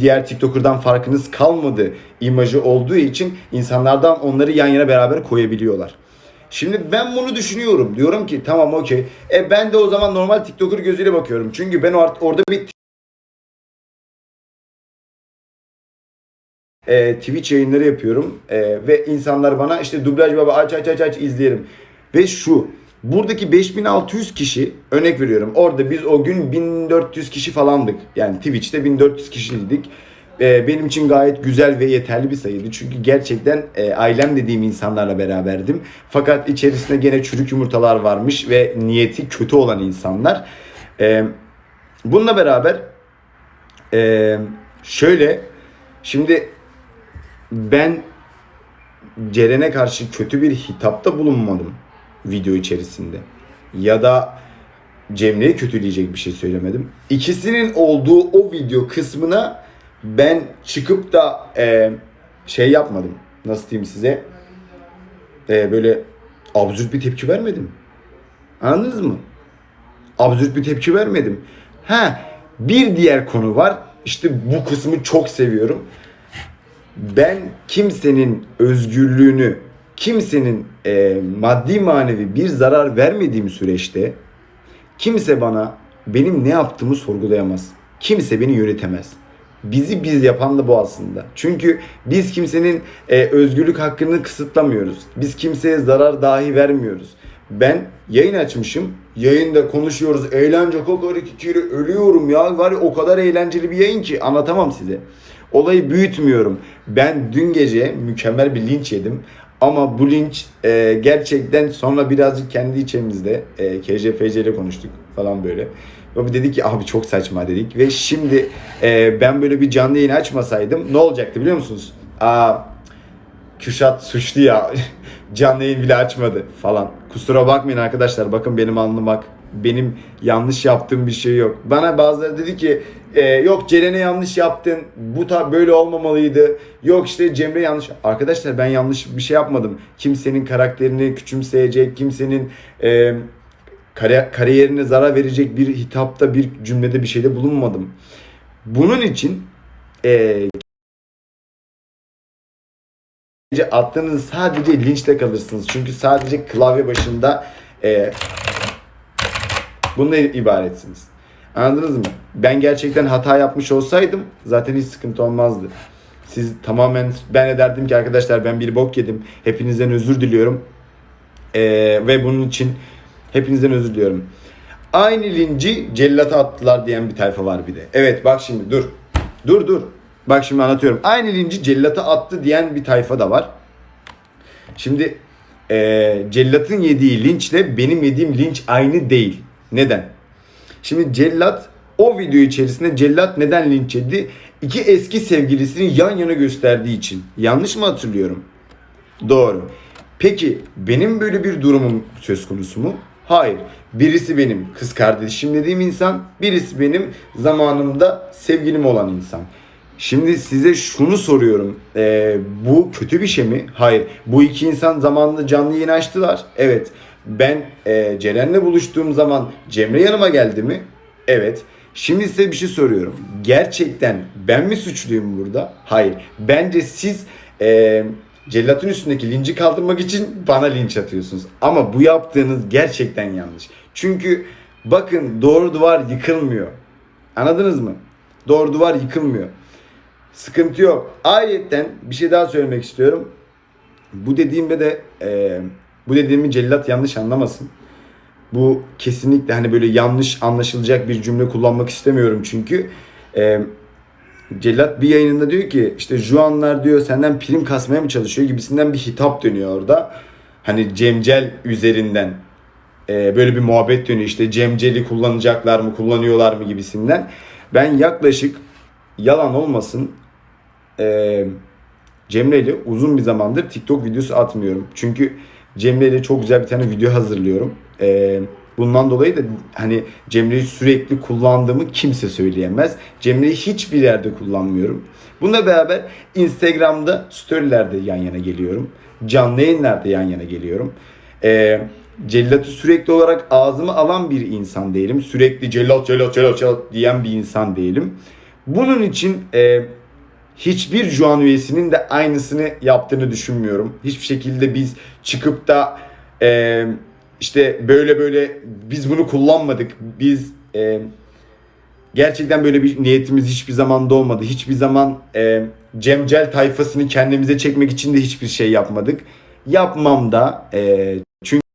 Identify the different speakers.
Speaker 1: diğer TikToker'dan farkınız kalmadı imajı olduğu için insanlardan onları yan yana beraber koyabiliyorlar. Şimdi ben bunu düşünüyorum. Diyorum ki tamam okey. E ben de o zaman normal TikToker gözüyle bakıyorum. Çünkü ben or- orada bir e, Twitch yayınları yapıyorum E, ve insanlar bana işte dublaj baba aç aç aç aç izleyelim. Ve şu buradaki 5600 kişi örnek veriyorum orada biz o gün 1400 kişi falandık. Yani Twitch'te 1400 kişiydik. E, benim için gayet güzel ve yeterli bir sayıydı. Çünkü gerçekten e, ailem dediğim insanlarla beraberdim. Fakat içerisinde gene çürük yumurtalar varmış ve niyeti kötü olan insanlar. E, bununla beraber e, şöyle şimdi ben Ceren'e karşı kötü bir hitapta bulunmadım video içerisinde. Ya da Cemre'yi kötüleyecek bir şey söylemedim. İkisinin olduğu o video kısmına ben çıkıp da e, şey yapmadım. Nasıl diyeyim size? E, böyle absürt bir tepki vermedim. Anladınız mı? Absürt bir tepki vermedim. Ha bir diğer konu var. İşte bu kısmı çok seviyorum ben kimsenin özgürlüğünü, kimsenin e, maddi manevi bir zarar vermediğim süreçte kimse bana benim ne yaptığımı sorgulayamaz. Kimse beni yönetemez. Bizi biz yapan da bu aslında. Çünkü biz kimsenin e, özgürlük hakkını kısıtlamıyoruz. Biz kimseye zarar dahi vermiyoruz. Ben yayın açmışım. Yayında konuşuyoruz. Eğlence kokar iki kere ölüyorum ya. Var ya o kadar eğlenceli bir yayın ki anlatamam size. Olayı büyütmüyorum. Ben dün gece mükemmel bir linç yedim. Ama bu linç e, gerçekten sonra birazcık kendi içimizde e, KJFC ile konuştuk falan böyle. Ve dedi ki abi çok saçma dedik. Ve şimdi e, ben böyle bir canlı yayın açmasaydım ne olacaktı biliyor musunuz? Aa, Kürşat suçlu ya. Canlı yayın bile açmadı falan. Kusura bakmayın arkadaşlar. Bakın benim alnım bak. Benim yanlış yaptığım bir şey yok. Bana bazıları dedi ki e, yok Ceren'e yanlış yaptın. Bu ta böyle olmamalıydı. Yok işte Cemre yanlış. Arkadaşlar ben yanlış bir şey yapmadım. Kimsenin karakterini küçümseyecek, kimsenin e, kari- kariyerine zarar verecek bir hitapta, bir cümlede bir şeyde bulunmadım. Bunun için e, Sadece attığınız sadece linçle kalırsınız. Çünkü sadece klavye başında e, bununla ibaretsiniz. Anladınız mı? Ben gerçekten hata yapmış olsaydım zaten hiç sıkıntı olmazdı. Siz tamamen ben de derdim ki arkadaşlar ben bir bok yedim. Hepinizden özür diliyorum. E, ve bunun için hepinizden özür diliyorum. Aynı linci cellata attılar diyen bir tayfa var bir de. Evet bak şimdi dur. Dur dur. Bak şimdi anlatıyorum. Aynı linci cellata attı diyen bir tayfa da var. Şimdi eee cellatın yediği linçle benim yediğim linç aynı değil. Neden? Şimdi cellat o video içerisinde cellat neden linç yedi? İki eski sevgilisini yan yana gösterdiği için. Yanlış mı hatırlıyorum? Doğru. Peki benim böyle bir durumum söz konusu mu? Hayır. Birisi benim kız kardeşim dediğim insan, birisi benim zamanımda sevgilim olan insan. Şimdi size şunu soruyorum. Ee, bu kötü bir şey mi? Hayır. Bu iki insan zamanında canlı yayın açtılar. Evet. Ben e, Ceren'le buluştuğum zaman Cemre yanıma geldi mi? Evet. Şimdi size bir şey soruyorum. Gerçekten ben mi suçluyum burada? Hayır. Bence siz e, cellatın üstündeki linci kaldırmak için bana linç atıyorsunuz. Ama bu yaptığınız gerçekten yanlış. Çünkü bakın doğru duvar yıkılmıyor. Anladınız mı? Doğru duvar yıkılmıyor. Sıkıntı yok. Ayrıca bir şey daha söylemek istiyorum. Bu dediğimde de e, bu dediğimi cellat yanlış anlamasın. Bu kesinlikle hani böyle yanlış anlaşılacak bir cümle kullanmak istemiyorum çünkü. E, cellat bir yayınında diyor ki işte Juanlar diyor senden prim kasmaya mı çalışıyor gibisinden bir hitap dönüyor orada. Hani Cemcel üzerinden e, böyle bir muhabbet dönüyor işte Cemcel'i kullanacaklar mı kullanıyorlar mı gibisinden. Ben yaklaşık yalan olmasın e, Cemre ile uzun bir zamandır TikTok videosu atmıyorum. Çünkü Cemre ile çok güzel bir tane video hazırlıyorum. E, bundan dolayı da hani Cemre'yi sürekli kullandığımı kimse söyleyemez. Cemre'yi hiçbir yerde kullanmıyorum. Bununla beraber Instagram'da storylerde yan yana geliyorum. Canlı yayınlarda yan yana geliyorum. E, cellatı sürekli olarak ağzıma alan bir insan değilim. Sürekli cellat cellat cellat cellat diyen bir insan değilim. Bunun için e, hiçbir Juan üyesinin de aynısını yaptığını düşünmüyorum. Hiçbir şekilde biz çıkıp da e, işte böyle böyle biz bunu kullanmadık. Biz e, gerçekten böyle bir niyetimiz hiçbir zaman da olmadı. Hiçbir zaman e, Cemcel tayfasını kendimize çekmek için de hiçbir şey yapmadık. Yapmam da e, çünkü